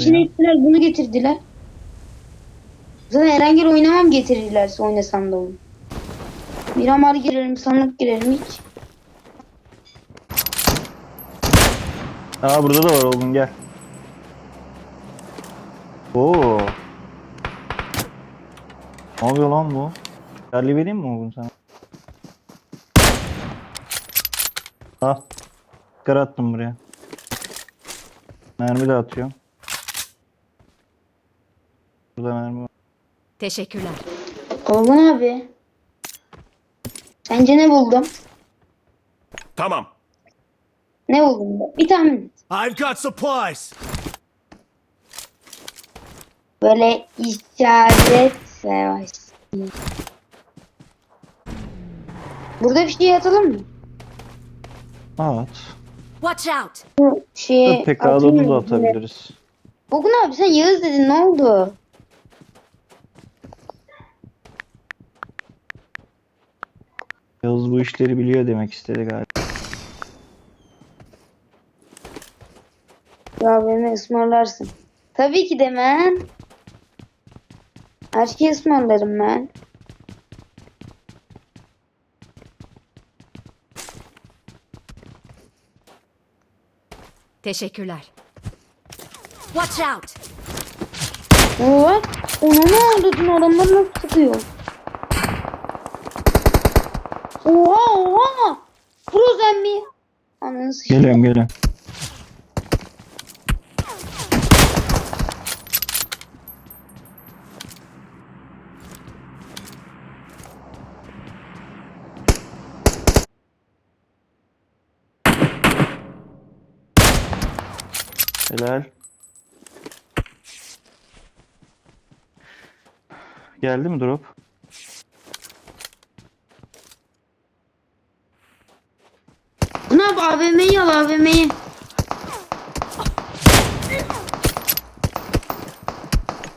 içine ya. bunu getirdiler. Zaten herhangi bir oynamam getirirlerse oynasam da onu. Miramar girerim, sandık girerim hiç. Aa burada da var oğlum gel. Oo. Ne yapıyor lan bu? Charlie vereyim mi oğlum sana? Al. Kar attım buraya. Mermi de atıyorum. Burada mermi var. Teşekkürler. Olgun abi. Sence ne buldum? Tamam. Ne buldum? Bir tahmin et. I've got supplies. Böyle işaret savaşı. Burada bir şey atalım mı? At. Watch out. Bu şeye tek atayım da mı? atabiliriz. Olgun abi sen Yağız dedin ne oldu? Yavuz bu işleri biliyor demek istedi galiba. Ya beni ısmarlarsın. Tabii ki de ben. Her şeyi ısmarlarım ben. Teşekkürler. Watch out. Oo, ona ne oldu dün adamlar nasıl sıkıyor? Frozen mi? Ananı sıçtı. Geliyorum geliyorum. Helal. Geldi mi drop? Yap AVM'yi al AVM'yi.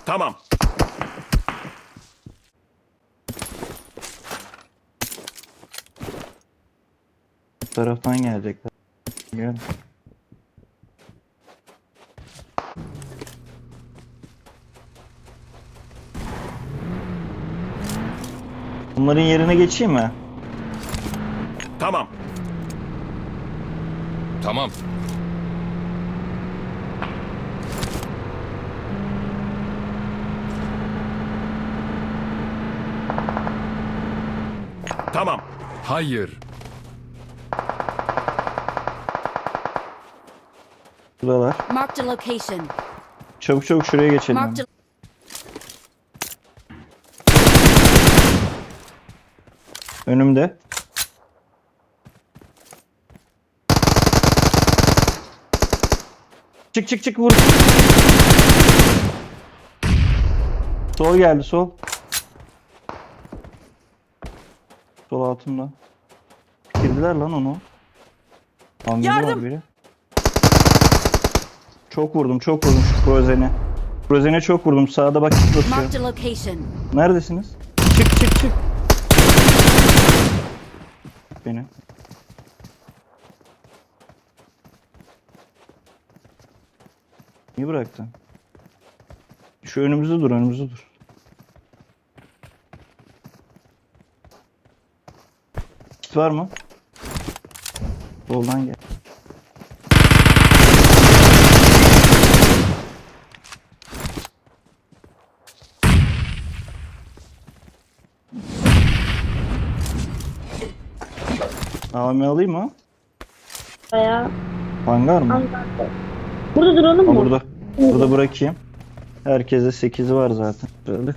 Tamam. Bu taraftan gelecekler. Gel. Bunların yerine geçeyim mi? Tamam. Tamam. Tamam. Hayır. Buradalar. Marked a location. Çabuk çabuk şuraya geçelim. Marked a Önümde. Çık çık çık vur. Sol geldi sol. Sol altımda. Bitirdiler lan onu. Var Yardım! biri? Çok vurdum çok vurdum şu Frozen'e. Frozen'e çok vurdum. Sağda bak kit basıyor. Neredesiniz? Çık çık çık. Beni. Niye bıraktın? Şu önümüzde dur, önümüzde dur. Kit var mı? Soldan gel. AVM alayım mı? Bayağı Hangar mı? Burada duralım Ha, mı? burada. Burada bırakayım. Herkeste 8'i var zaten. Şöyle.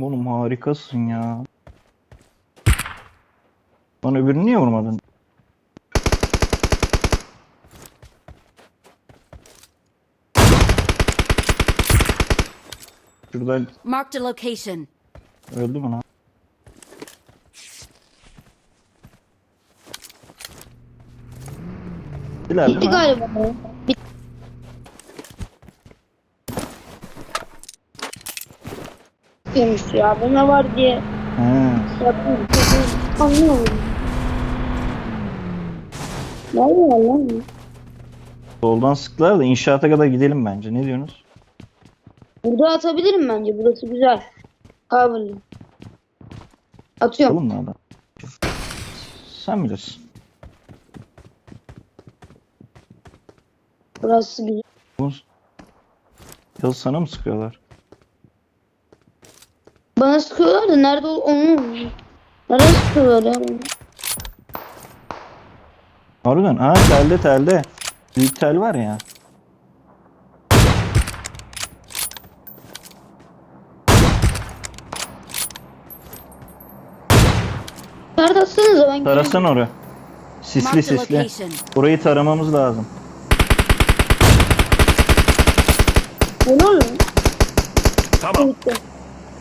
Oğlum harikasın ya. Lan öbürünü niye vurmadın? Şuradan Marked a location. Öldü mü lan? Bitti mi? galiba. Bitti. Bitmiş ya. Bu ne var diye He. Anlamadım. Nerede lan? bu? Soldan sıktılar da inşaata kadar gidelim bence. Ne diyorsunuz? Burada atabilirim bence. Burası güzel. Coverlı. Atıyorum. Oğlum adam? Sen bilirsin. Burası güzel. Ya sana mı sıkıyorlar? Bana sıkıyorlar da nerede onu Nereye sıkıyorlar ya? bana? Harbiden. Aa telde telde. Büyük tel var ya. Nerede atsanıza ben Tarasan oraya. Sisli sisli. Orayı taramamız lazım. Olur mu? Tamam. Bitti.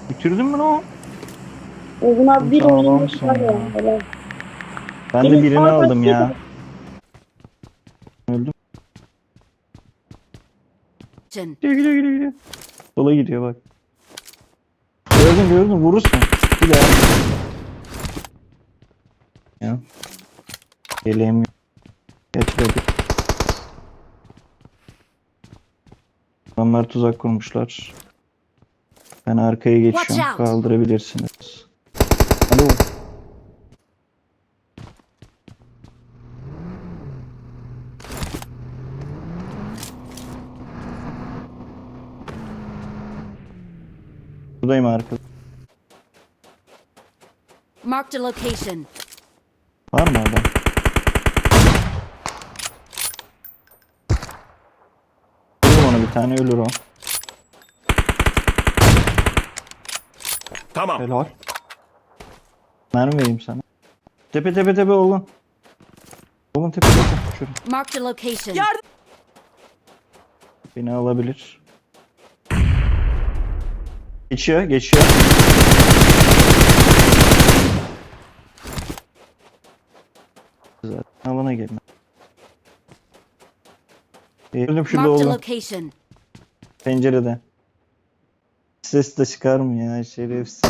Bitirdin mi lan o? Uzun abi bir Tamam, oyun var ya. ya. helal. Ben de Benim birini aldım ya. Öldüm. Gidiyor gidiyor gidiyor. gidiyor. Sola gidiyor bak. Gördün gördün vurursun. Bir daha. Yeleğim yok. Geçmedi. Adamlar tuzak kurmuşlar. Ben arkaya geçiyorum. Kaldırabilirsiniz. Alo. Buradayım arkada. Marked a location. Var mı adam? Vurur ona bir tane ölür o. Tamam. Helal. Mermi vereyim sana. Tepe tepe tepe oğlum. Oğlum tepe tepe. Şuraya. Marked a location. Beni alabilir. Geçiyor geçiyor. Zaten alana gelin. Gördüm şurada oğlum. Pencerede. Ses de çıkarmıyor ya şerefsiz.